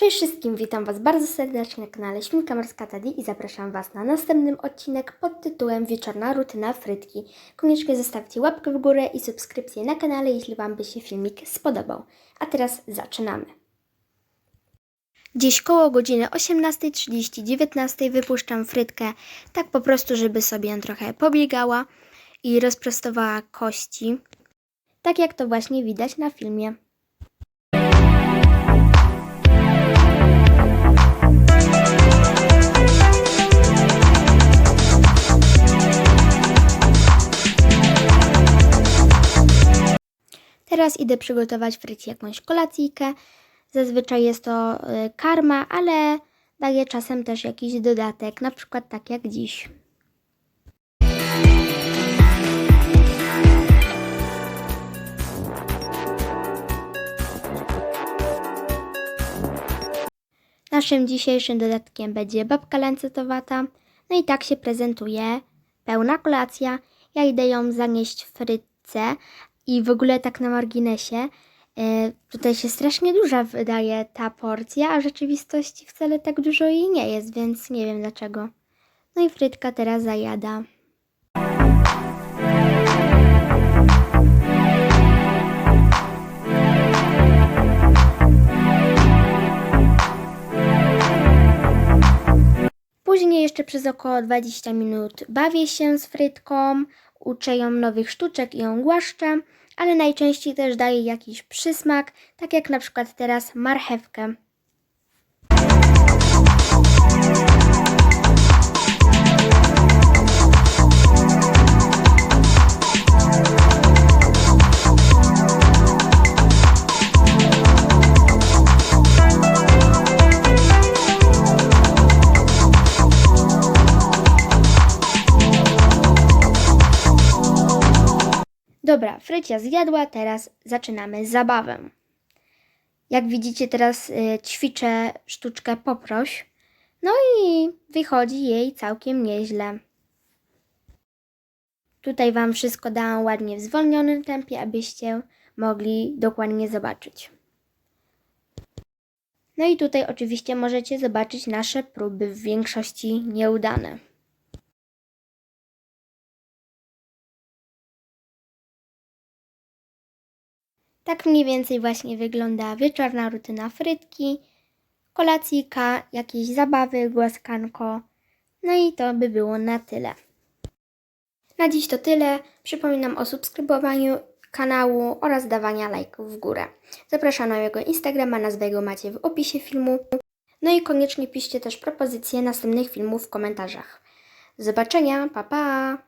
Cześć wszystkim, witam Was bardzo serdecznie na kanale Świnka Morska i zapraszam Was na następny odcinek pod tytułem Wieczorna rutyna frytki. Koniecznie zostawcie łapkę w górę i subskrypcję na kanale, jeśli Wam by się filmik spodobał. A teraz zaczynamy. Dziś koło godziny 18.30, 19.00 wypuszczam frytkę, tak po prostu, żeby sobie ją trochę pobiegała i rozprostowała kości, tak jak to właśnie widać na filmie. Teraz idę przygotować Fryci jakąś kolacyjkę. Zazwyczaj jest to y, karma, ale daję czasem też jakiś dodatek, na przykład tak jak dziś. Naszym dzisiejszym dodatkiem będzie babka lancetowata. No i tak się prezentuje pełna kolacja. Ja idę ją zanieść w frytce i w ogóle tak na marginesie. e, Tutaj się strasznie duża wydaje ta porcja, a w rzeczywistości wcale tak dużo jej nie jest, więc nie wiem dlaczego. No i frytka teraz zajada. Później jeszcze przez około 20 minut bawię się z frytką, uczę ją nowych sztuczek i ją głaszczę, ale najczęściej też daję jakiś przysmak, tak jak na przykład teraz marchewkę. Dobra, Frycia zjadła, teraz zaczynamy zabawę. Jak widzicie, teraz y, ćwiczę sztuczkę poproś. No i wychodzi jej całkiem nieźle. Tutaj Wam wszystko dałam ładnie w zwolnionym tempie, abyście mogli dokładnie zobaczyć. No i tutaj oczywiście możecie zobaczyć nasze próby w większości nieudane. Tak mniej więcej właśnie wygląda wieczorna rutyna frytki, kolacyjka, jakieś zabawy, głaskanko. No i to by było na tyle. Na dziś to tyle. Przypominam o subskrybowaniu kanału oraz dawania lajków w górę. Zapraszam na mojego Instagrama, nazwę jego macie w opisie filmu. No i koniecznie piszcie też propozycje następnych filmów w komentarzach. Do zobaczenia, pa pa!